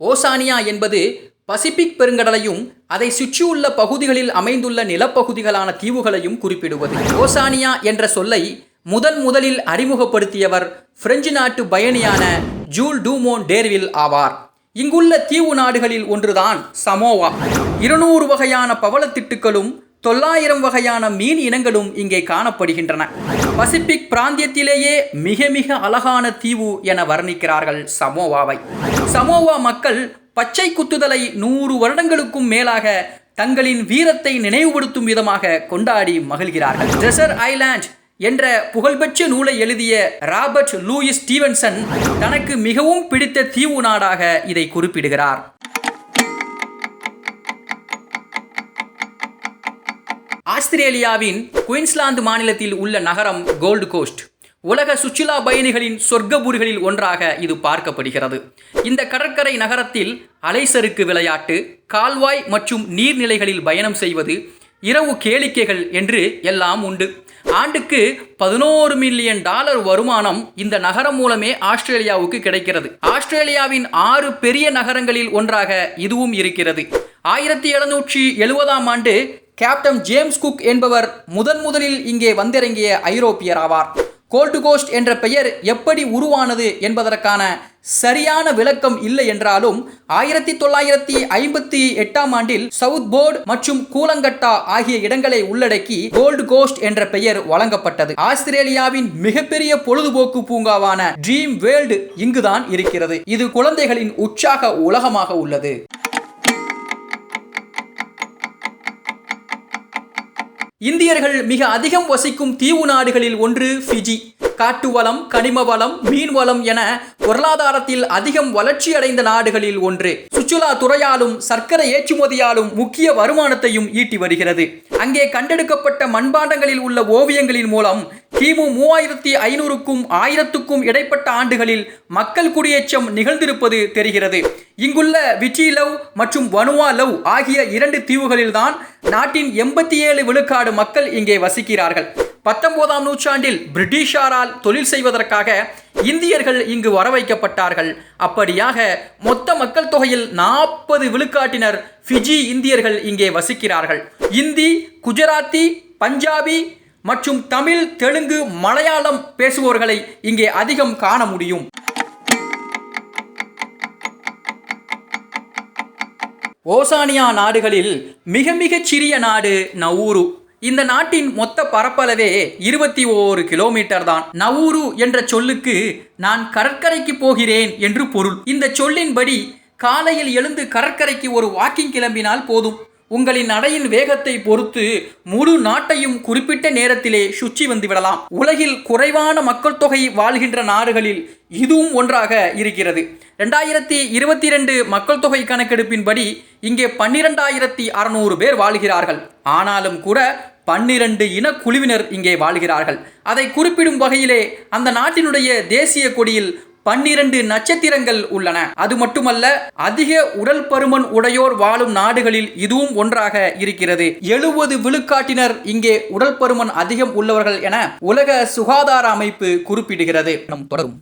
Oceania என்பது Pacific பெருங்கடலையும் அதை சுற்றியுள்ள பகுதிகளில் அமைந்துள்ள நிலப்பகுதிகளான தீவுகளையும் குறிப்பிடுவது. ஓசானியா என்ற சொல்லை முதன் முதலில் அறிமுகப்படுத்தியவர் பிரெஞ்சு நாட்டு பயணியான ஜூல் டூமோன் டேர்வில் ஆவார். இங்குள்ள தீவு நாடுகளில் ஒன்றுதான் சமோவா. இருநூறு வகையான பவளத்திட்டுக்களும் தொள்ளாயிரம் வகையான மீன் இனங்களும் இங்கே காணப்படுகின்றன. பசிபிக் பிராந்தியத்திலேயே மிக மிக அழகான தீவு என வர்ணிக்கிறார்கள் சமோவாவை. சமோவா மக்கள் பச்சை குத்துதலை நூறு வருடங்களுக்கும் மேலாக தங்களின் வீரத்தை நினைவுபடுத்தும் விதமாக கொண்டாடி மகிழ்கிறார்கள். ஜெசர் ஐலாண்ட் என்ற புகழ்பெற்ற நூலை எழுதிய ராபர்ட் லூயிஸ் ஸ்டீவன்சன் தனக்கு மிகவும் பிடித்த தீவு நாடாக இதை குறிப்பிடுகிறார். ஆஸ்திரேலியாவின் குயின்ஸ்லாந்து மாநிலத்தில் உள்ள நகரம் கோல்டு கோஸ்ட். உலக சுற்றுலா பயணிகளின் சொர்க்கபூர்களில் ஒன்றாக இது பார்க்கப்படுகிறது. இந்த கடற்கரை நகரத்தில் அலைசருக்கு விளையாட்டு கால்வாய் மற்றும் நீர்நிலைகளில் பயணம் செய்வது இரவு கேளிக்கைகள் என்று எல்லாம் உண்டு. ஆண்டுக்கு பதினோரு மில்லியன் டாலர் வருமானம் இந்த நகரம் மூலமே ஆஸ்திரேலியாவுக்கு கிடைக்கிறது. ஆஸ்திரேலியாவின் ஆறு பெரிய நகரங்களில் ஒன்றாக இதுவும் இருக்கிறது. ஆயிரத்தி எழுநூற்றி எழுபதாம் ஆண்டு கேப்டன் ஜேம்ஸ் குக் என்பவர் முதன் முதலில் இங்கே வந்திறங்கிய ஐரோப்பியர் ஆவார். கோல்டு கோஸ்ட் என்ற பெயர் எப்படி உருவானது என்பதற்கான சரியான விளக்கம் இல்லை என்றாலும் ஆயிரத்தி தொள்ளாயிரத்தி ஐம்பத்தி எட்டாம் ஆண்டில் சவுத் போர்டு மற்றும் கூலங்கட்டா ஆகிய இடங்களை உள்ளடக்கி கோல்டு கோஸ்ட் என்ற பெயர் வழங்கப்பட்டது. ஆஸ்திரேலியாவின் மிகப்பெரிய பொழுதுபோக்கு பூங்காவான ட்ரீம் வேர்ல்டு இங்குதான் இருக்கிறது. இது குழந்தைகளின் உற்சாக உலகமாக உள்ளது. இந்தியர்கள் மிக அதிகம் வசிக்கும் தீவு நாடுகளில் ஒன்று ஃபிஜி. காட்டு வளம் கனிம வளம் மீன் வளம் என பொருளாதாரத்தில் அதிகம் வளர்ச்சியடைந்த நாடுகளில் ஒன்று. சுற்றுலா துறையாலும் சர்க்கரை ஏற்றுமதியாலும் முக்கிய வருமானத்தையும் ஈட்டி வருகிறது. அங்கே கண்டெடுக்கப்பட்ட மண்பாண்டங்களில் உள்ள ஓவியங்களின் மூலம் கிமு மூவாயிரத்தி ஐநூறுக்கும் ஆயிரத்துக்கும் இடைப்பட்ட ஆண்டுகளில் மக்கள் குடியேற்றம் நிகழ்ந்திருப்பது தெரிகிறது. இங்குள்ள விச்சி லவ் மற்றும் வனுவா லவ் ஆகிய இரண்டு தீவுகளில்தான் நாட்டின் எண்பத்தி ஏழு விழுக்காடு மக்கள் இங்கே வசிக்கிறார்கள். பத்தொன்பதாம் நூற்றாண்டில் பிரிட்டிஷாரால் தொழில் செய்வதற்காக இந்தியர்கள் இங்கு வர வைக்கப்பட்டார்கள் அப்படியாக மொத்த மக்கள் தொகையில் நாற்பது விழுக்காட்டினர் ஃபிஜி இந்தியர்கள் இங்கே வசிக்கிறார்கள். இந்தி குஜராத்தி பஞ்சாபி மற்றும் தமிழ் தெலுங்கு மலையாளம் பேசுபவர்களை இங்கே அதிகம் காண முடியும். ஓசானியா நாடுகளில் மிக மிகச் சிறிய நாடு நவூரு. இந்த நாட்டின் மொத்த பரப்பளவே இருபத்தி ஓரு கிலோமீட்டர் தான். நவூரு என்ற சொல்லுக்கு நான் கடற்கரைக்கு போகிறேன் என்று பொருள். இந்த சொல்லின்படி காலையில் எழுந்து கடற்கரைக்கு ஒரு வாக்கிங் கிளம்பினால் போதும். உங்களின் நடையின் வேகத்தை பொறுத்து முழு நாட்டையும் குறிப்பிட்ட நேரத்திலே சுற்றி வந்து விடலாம். உலகில் குறைவான மக்கள் தொகை வாழ்கின்ற நாடுகளில் இதுவும் ஒன்றாக இருக்கிறது. ரெண்டாயிரத்தி இருபத்தி ரெண்டு மக்கள் தொகை கணக்கெடுப்பின்படி இங்கே பன்னிரெண்டாயிரத்தி அறநூறு பேர் வாழ்கிறார்கள். ஆனாலும் கூட பன்னிரண்டு இன குழுவினர் இங்கே வாழ்கிறார்கள். அதை குறிப்பிடும் வகையிலே அந்த நாட்டினுடைய தேசிய கொடியில் பன்னிரண்டு நட்சத்திரங்கள் உள்ளன. அது மட்டுமல்ல அதிக உடல் பருமன் உடையோர் வாழும் நாடுகளில் இதுவும் ஒன்றாக இருக்கிறது. எழுபது விழுக்காட்டினர் இங்கே உடல் பருமன் அதிகம் உள்ளவர்கள் என உலக சுகாதார அமைப்பு குறிப்பிடுகிறது. நம் தொடரும்.